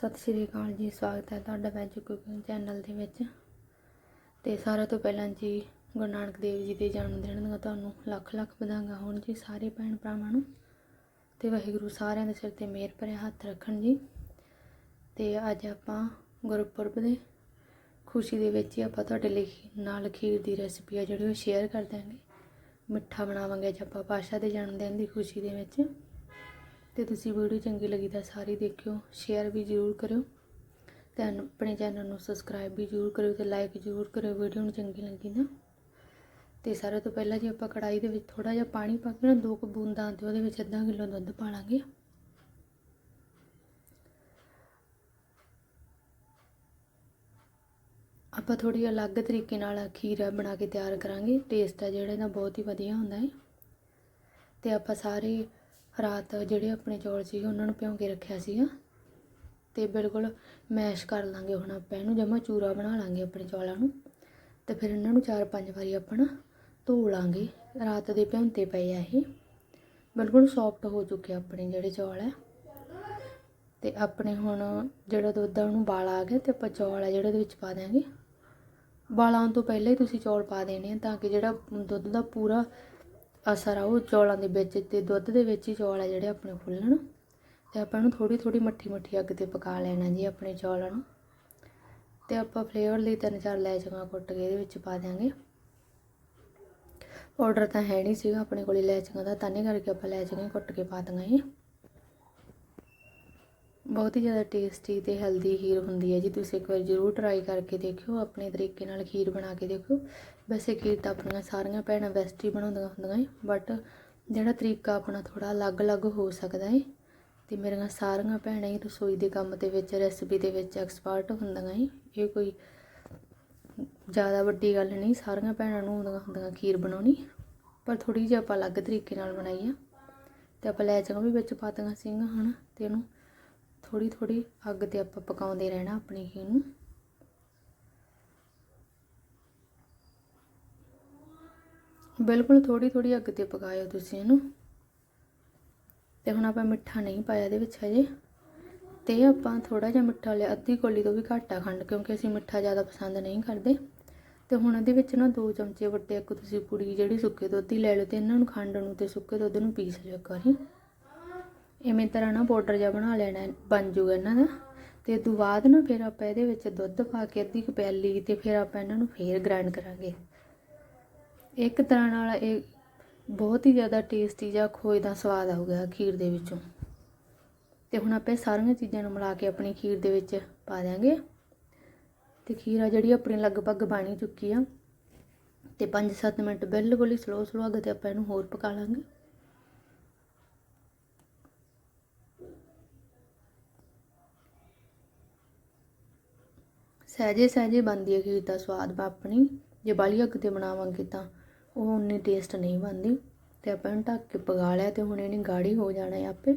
ਸਤਿ ਸ਼੍ਰੀ ਅਕਾਲ ਜੀ, ਸਵਾਗਤ ਹੈ ਤੁਹਾਡਾ ਵੈਜ ਕੁਕਿੰਗ ਚੈਨਲ ਦੇ ਵਿੱਚ। ਤੇ ਸਾਰਿਆਂ ਤੋਂ ਪਹਿਲਾਂ ਜੀ, ਗੁਰੂ ਨਾਨਕ ਦੇਵ ਜੀ ਦੇ ਜਨਮ ਦਿਨ ਦੀਆਂ ਤੁਹਾਨੂੰ ਲੱਖ ਲੱਖ ਵਧਾਈਆਂ ਹੋਣ ਜੀ ਸਾਰੇ ਭੈਣ ਭਰਾਵਾਂ ਨੂੰ। ਤੇ ਵਾਹਿਗੁਰੂ ਸਾਰਿਆਂ ਦੇ ਸਿਰ ਤੇ ਮਿਹਰ ਭਰਿਆ ਹੱਥ ਰੱਖਣ ਜੀ। ਤੇ ਅੱਜ ਆਪਾਂ ਗੁਰਪੁਰਬ ਦੇ ਖੁਸ਼ੀ ਦੇ ਵਿੱਚ ਹੀ ਆਪਾਂ ਤੁਹਾਡੇ ਲਈ ਨਾਲ ਖੀਰ ਦੀ ਰੈਸਿਪੀ ਆ ਜਿਹੜੀ ਉਹ ਸ਼ੇਅਰ ਕਰ ਦਾਂਗੇ ਮਿੱਠਾ ਬਣਾਵਾਂਗੇ ਅੱਜ ਆਪਾਂ ਪਾਸ਼ਾ ਦੇ ਜਨਮ ਦਿਨ ਦੀ ਖੁਸ਼ੀ ਦੇ ਵਿੱਚ। ਤੇ ਤੁਸੀਂ ਵੀਡੀਓ ਚੰਗੀ ਲੱਗੀ ਤਾਂ ਸਾਰੀ ਦੇਖਿਓ ਸ਼ੇਅਰ ਵੀ ਜ਼ਰੂਰ ਕਰਿਓ। ਤੇ ਆਪਣੇ ਚੈਨਲ ਨੂੰ ਸਬਸਕ੍ਰਾਈਬ ਵੀ ਜ਼ਰੂਰ ਕਰਿਓ ਤੇ ਲਾਈਕ ਜ਼ਰੂਰ ਕਰਿਓ, ਵੀਡੀਓ ਨੂੰ ਚੰਗੀ ਲੱਗੀ ਨਾ। ਤੇ ਸਾਰਿਆਂ ਤੋਂ ਪਹਿਲਾਂ ਜੇ ਆਪਾਂ ਕੜਾਈ ਦੇ ਵਿੱਚ ਥੋੜਾ ਜਿਹਾ ਪਾਣੀ ਪਾ ਕੇ ਨਾ, ਦੋ ਕੁ ਬੂੰਦਾਂ ਤੇ ਉਹਦੇ ਵਿੱਚ ਅੱਧਾ ਕਿਲੋ ਦੁੱਧ ਪਾ ਲਾਂਗੇ ਆਪਾਂ ਥੋੜੀ ਅਲੱਗ ਤਰੀਕੇ ਨਾਲ ਖੀਰਾ ਬਣਾ ਕੇ ਤਿਆਰ ਕਰਾਂਗੇ ਟੇਸਟ ਆ ਜਿਹੜਾ ਇਹਦਾ ਬਹੁਤ ਹੀ ਵਧੀਆ ਹੁੰਦਾ ਹੈ। ਤੇ ਆਪਾਂ ਸਾਰੇ ਰਾਤ ਜਿਹੜੇ ਆਪਣੇ ਚੌਲ ਸੀਗੇ ਉਹਨਾਂ ਨੂੰ ਭਿਉਂ ਕੇ ਰੱਖਿਆ ਸੀਗਾ ਅਤੇ ਬਿਲਕੁਲ ਮੈਸ਼ ਕਰ ਲਾਂਗੇ ਹੁਣ ਆਪਾਂ ਇਹਨੂੰ, ਜਮਾ ਚੂਰਾ ਬਣਾ ਲਾਂਗੇ ਆਪਣੇ ਚੌਲਾਂ ਨੂੰ ਤੇ ਫਿਰ ਇਹਨਾਂ ਨੂੰ ਚਾਰ ਪੰਜ ਵਾਰੀ ਆਪਣਾ ਧੋ ਲਾਂਗੇ। ਰਾਤ ਦੇ ਭਿਉਂਤੇ ਪਏ ਆ ਇਹ। ਬਿਲਕੁਲ ਸੌਫਟ ਹੋ ਚੁੱਕੇ ਆਪਣੇ ਜਿਹੜੇ ਚੌਲ ਹੈ ਤੇ ਆਪਣੇ ਹੁਣ ਜਿਹੜਾ ਦੁੱਧ ਆ ਉਹਨੂੰ ਬਾਲ ਆ ਗਿਆ ਤੇ ਆਪਾਂ ਚੌਲ ਆ ਜਿਹੜੇ ਉਹਦੇ ਵਿੱਚ ਪਾ ਦਿਆਂਗੇ। ਬਾਲਾਂ ਤੋਂ ਪਹਿਲਾਂ ਹੀ ਤੁਸੀਂ ਚੌਲ ਪਾ ਦੇਣੇ ਆ ਤਾਂ ਕਿ ਜਿਹੜਾ ਦੁੱਧ ਦਾ ਪੂਰਾ ਅਸਰ ਆ ਚੌਲਾਂ ਦੇ ਵਿੱਚ ਤੇ ਦੁੱਧ ਦੇ ਵਿੱਚ ਹੀ ਚੌਲ ਆ ਜਿਹੜੇ ਆਪਣੇ ਫੁੱਲਣ ਤੇ ਆਪਾਂ ਇਹਨੂੰ ਥੋੜੀ ਥੋੜੀ ਮੱਠੀ ਮੱਠੀ ਅੱਗ ਤੇ ਪਕਾ ਲੈਣਾ ਜੀ ਆਪਣੇ ਚੌਲਾਂ ਨੂੰ। ਤੇ ਆਪਾਂ ਫਲੇਵਰ ਲਈ ਤਿੰਨ, ਚਾਰ ਲੈਚੀਆਂ ਕੁੱਟ ਕੇ ਇਹਦੇ ਵਿੱਚ ਪਾ ਦਿਆਂਗੇ। ਆਰਡਰ ਤਾਂ ਹੈ ਨਹੀਂ ਸੀਗਾ, ਆਪਣੇ ਕੋਲ ਲੈਚੀਆਂ ਦਾ, ਤਾਂ ਨਹੀਂ ਕਰਕੇ ਆਪਾਂ ਲੈਚੀਆਂ ਕੁੱਟ ਕੇ ਪਾ ਦਾਂਗੇ ਇਹ ਬਹੁਤ ਹੀ ਜ਼ਿਆਦਾ ਟੇਸਟੀ ਤੇ ਹੈਲਦੀ ਖੀਰ ਹੁੰਦੀ ਹੈ ਜੀ। ਤੁਸੀਂ ਇੱਕ ਵਾਰ ਜ਼ਰੂਰ ਟਰਾਈ ਕਰਕੇ ਦੇਖਿਓ, ਆਪਣੇ ਤਰੀਕੇ ਨਾਲ ਖੀਰ ਬਣਾ ਕੇ ਦੇਖਿਓ। ਵੈਸੇ ਖੀਰ ਤਾਂ ਆਪਣੀਆਂ ਸਾਰੀਆਂ ਭੈਣਾਂ ਬੈਸਟ ਹੀ ਬਣਾਉਂਦੀਆਂ ਹੁੰਦੀਆਂ ਏ ਬਟ ਜਿਹੜਾ ਤਰੀਕਾ ਆਪਣਾ ਥੋੜਾ ਅਲੱਗ-ਅਲੱਗ ਹੋ ਸਕਦਾ ਏ, ਤੇ ਮੇਰੀਆਂ ਸਾਰੀਆਂ ਭੈਣਾਂ ਹੀ ਰਸੋਈ ਦੇ ਕੰਮ ਦੇ ਵਿੱਚ ਰੈਸਪੀ ਦੇ ਵਿੱਚ ਐਕਸਪਰਟ ਹੁੰਦੀਆਂ ਏ, ਇਹ ਕੋਈ ਜ਼ਿਆਦਾ ਵੱਡੀ ਗੱਲ ਨਹੀਂ, ਸਾਰੀਆਂ ਭੈਣਾਂ ਨੂੰ ਹੁੰਦੀਆਂ ਹੁੰਦੀਆਂ ਖੀਰ ਬਣਾਉਣੀ। ਪਰ ਥੋੜੀ ਜਿਹੀ ਆਪਾਂ ਅਲੱਗ ਤਰੀਕੇ ਨਾਲ ਬਣਾਈ ਆ, ਤੇ ਆਪਾਂ ਲੈਚੀਆਂ ਵੀ ਵਿੱਚ ਪਾਤੀਆਂ ਸਿੰਘ ਹਨ, ਤੇ ਇਹਨੂੰ ਥੋੜੀ ਥੋੜੀ ਅੱਗ ਤੇ ਆਪਾਂ ਪਕਾਉਂਦੇ ਰਹਿਣਾ ਆਪਣੀ ਖੀਰ ਨੂੰ। ਬਿਲਕੁਲ ਥੋੜੀ ਥੋੜੀ ਅੱਗ ਤੇ ਪਕਾਇਓ ਤੁਸੀਂ ਇਹਨੂੰ। ਤੇ ਹੁਣ ਆਪਾਂ ਮਿੱਠਾ ਨਹੀਂ ਪਾਇਆ ਇਹਦੇ ਵਿੱਚ ਹਜੇ। ਤੇ ਆਪਾਂ ਥੋੜਾ ਜਿਹਾ ਮਿੱਠਾ ਲਿਆ, ਅੱਧੀ ਕੋਲੀ ਤੋਂ ਵੀ ਘੱਟ ਆ ਖੰਡ, ਕਿਉਂਕਿ ਅਸੀਂ ਮਿੱਠਾ ਜ਼ਿਆਦਾ ਪਸੰਦ ਨਹੀਂ ਕਰਦੇ। ਤੇ ਹੁਣ ਇਹਦੇ ਵਿੱਚ ਨਾ ਦੋ ਚਮਚੇ ਵੱਡੇ ਇੱਕ ਤੁਸੀਂ ਪੁੜੀ ਜਿਹੜੀ ਸੁੱਕੇ ਦੁੱਧ ਦੀ ਲੈ ਲਓ ਤੇ ਇਹਨਾਂ ਨੂੰ ਖੰਡ ਨੂੰ ਤੇ ਸੁੱਕੇ ਦੁੱਧ ਨੂੰ ਪੀਸ ਲਿਓ ਇੱਕ ਵਾਰੀ। ਇਵੇਂ ਤਰ੍ਹਾਂ ਨਾ ਪਾਊਡਰ ਜਿਹਾ ਬਣਾ ਲੈਣਾ, ਬਣ ਜੂਗਾ ਇਹਨਾਂ ਦਾ। ਤੇ ਤੋਂ ਬਾਅਦ ਨਾ ਫਿਰ ਆਪਾਂ ਇਹਦੇ ਵਿੱਚ ਦੁੱਧ ਪਾ ਕੇ ਅੱਧੀ ਕਪੈਲੀ ਪਿਆਲੀ ਤੇ ਫਿਰ ਆਪਾਂ ਇਹਨਾਂ ਨੂੰ ਫੇਰ ਗ੍ਰਾਈਂਡ ਕਰਾਂਗੇ। ਇੱਕ ਤਰ੍ਹਾਂ ਨਾਲ ਇਹ ਬਹੁਤ ਹੀ ਜ਼ਿਆਦਾ ਟੇਸਟੀ ਜਿਹਾ ਖੋਏ ਦਾ ਸਵਾਦ ਆਊਗਾ ਖੀਰ ਦੇ ਵਿੱਚੋਂ। ਤੇ ਹੁਣ ਆਪਾਂ ਇਹ ਸਾਰੀਆਂ ਚੀਜ਼ਾਂ ਨੂੰ ਮਿਲਾ ਕੇ ਆਪਣੀ ਖੀਰ ਦੇ ਵਿੱਚ ਪਾ ਦਿਆਂਗੇ। ਤੇ ਖੀਰ ਆ ਜਿਹੜੀ ਆਪਣੀ ਲਗਭਗ ਬਣ ਚੁੱਕੀ ਆ। ਤੇ 5-7 ਮਿੰਟ ਬਿਲਕੁਲ ਹੀ ਸਲੋ ਸਲੋ ਅੱਗ ਤੇ ਆਪਾਂ ਇਹਨੂੰ ਹੋਰ ਪਕਾ ਲਾਂਗੇ। ਸਹਿਜੇ ਸਹਿਜੇ ਬਣਦੀ ਹੈ ਖੀਰ ਦਾ ਸਵਾਦ ਵਾ ਆਪਣੀ। ਜੇ ਬਾਲੀ ਅੱਗ ਤੇ ਬਣਾਵਾਂਗੇ ਤਾਂ ਉਹ ਉਨੀ ਟੇਸਟ ਨਹੀਂ ਬਣਦੀ। ਤੇ ਆਪਾਂ ਇਹਨੂੰ ਢੱਕ ਕੇ ਪਕਾ ਲਿਆ ਤੇ ਹੁਣ ਇਹਨੇ ਗਾੜੀ ਹੋ ਜਾਣਾ ਹੈ ਆਪੇ।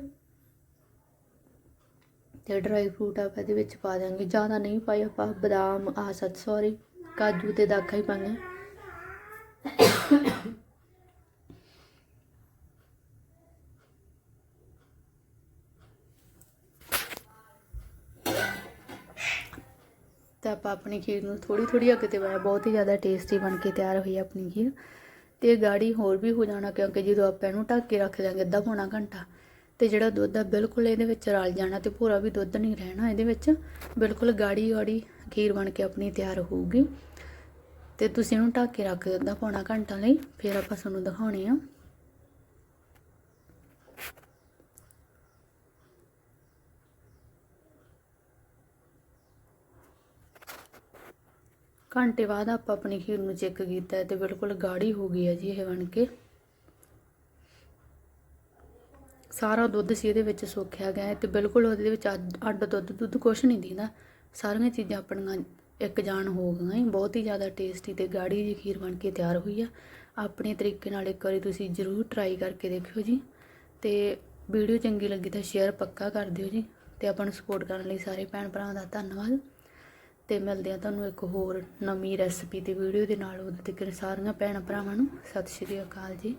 ਤੇ ਡਰਾਈ ਫਰੂਟ ਆਪਾਂ ਇਹਦੇ ਵਿੱਚ ਪਾ ਦਾਂਗੇ ਜ਼ਿਆਦਾ ਨਹੀਂ ਪਾਈ ਆਪਾਂ, ਬਦਾਮ ਆ ਸੱਚ ਸੌਰੀ ਕਾਜੂ ਤੇ ਦਾਖਾ ਹੀ ਪਾਣਾ ਤੇ ਆਪਾਂ ਆਪਣੀ ਖੀਰ ਨੂੰ ਥੋੜੀ ਥੋੜੀ ਅੱਗ ਤੇ ਪਾਇਆ ਬਹੁਤ ਹੀ ਜ਼ਿਆਦਾ ਟੇਸਟੀ ਬਣ ਕੇ ਤਿਆਰ ਹੋਈ ਆਪਣੀ ਖੀਰ। ਤੇ ਗਾੜੀ ਹੋਰ ਵੀ ਹੋ ਜਾਣਾ ਕਿਉਂਕਿ ਜਦੋਂ ਆਪਾਂ ਇਹਨੂੰ ਢੱਕ ਕੇ ਰੱਖ ਦਾਂਗੇ ਅੱਧਾ ਪੌਣਾ ਘੰਟਾ, ਤੇ ਜਿਹੜਾ ਦੁੱਧ ਆ ਬਿਲਕੁਲ ਇਹਦੇ ਵਿੱਚ ਰਲ ਜਾਣਾ ਤੇ ਪੂਰਾ ਵੀ ਦੁੱਧ ਨਹੀਂ ਰਹਿਣਾ ਇਹਦੇ ਵਿੱਚ, ਬਿਲਕੁਲ ਗਾੜੀ ਗਾੜੀ ਖੀਰ ਬਣ ਕੇ ਆਪਣੀ ਤਿਆਰ ਹੋਊਗੀ। ਤੇ ਤੁਸੀਂ ਇਹਨੂੰ ਢੱਕ ਕੇ ਰੱਖ ਦਿਓ ਅੱਧਾ ਪੌਣਾ ਘੰਟਾ ਲਈ, ਫਿਰ ਆਪਾਂ ਤੁਹਾਨੂੰ ਦਿਖਾਉਣੀ ਆ। ਘੰਟੇ ਬਾਅਦ ਆਪਾਂ ਆਪਣੀ ਖੀਰ ਨੂੰ ਚੈੱਕ ਕੀਤਾ ਹੈ ਤੇ ਬਿਲਕੁਲ ਗਾੜੀ ਹੋ ਗਈ ਹੈ ਜੀ ਇਹ ਬਣ ਕੇ। ਸਾਰਾ ਦੁੱਧ ਸੀ ਇਹਦੇ ਵਿੱਚ ਸੋਖਿਆ ਗਿਆ ਹੈ ਤੇ ਬਿਲਕੁਲ ਉਹਦੇ ਵਿੱਚ ਅੱਡ- ਅੱਡ ਦੁੱਧ ਦੁੱਧ ਕੁਛ ਨਹੀਂ ਦਿੰਦਾ। ਸਾਰੀਆਂ ਚੀਜ਼ਾਂ ਆਪਣੀਆਂ ਇੱਕ ਜਾਣ ਹੋ ਗਈਆਂ ਈ। ਬਹੁਤ ਹੀ ਜ਼ਿਆਦਾ ਟੇਸਟੀ ਤੇ ਗਾੜੀ ਜੀ ਖੀਰ ਬਣ ਕੇ ਤਿਆਰ ਹੋਈ ਆ। ਆਪਣੇ ਤਰੀਕੇ ਨਾਲ ਇੱਕ ਵਾਰੀ ਤੁਸੀਂ ਜ਼ਰੂਰ ਟਰਾਈ ਕਰਕੇ ਦੇਖਿਓ ਜੀ। ਤੇ ਵੀਡੀਓ ਚੰਗੀ ਲੱਗੀ ਤਾਂ ਸ਼ੇਅਰ ਪੱਕਾ ਕਰ ਦਿਓ ਜੀ। ਤੇ ਆਪਾਂ ਨੂੰ ਸਪੋਰਟ ਕਰਨ ਲਈ ਸਾਰੇ ਭੈਣ ਭਰਾਵਾਂ ਦਾ ਧੰਨਵਾਦ। ਅਤੇ ਮਿਲਦੇ ਆ ਤੁਹਾਨੂੰ ਇੱਕ ਹੋਰ ਨਵੀਂ ਰੈਸਪੀ ਤੇ ਵੀਡੀਓ ਦੇ ਨਾਲ। ਉਦੋਂ ਤੱਕ ਸਾਰੀਆਂ ਭੈਣ ਭਰਾਵਾਂ ਨੂੰ ਸਤਿ ਸ਼੍ਰੀ ਅਕਾਲ ਜੀ।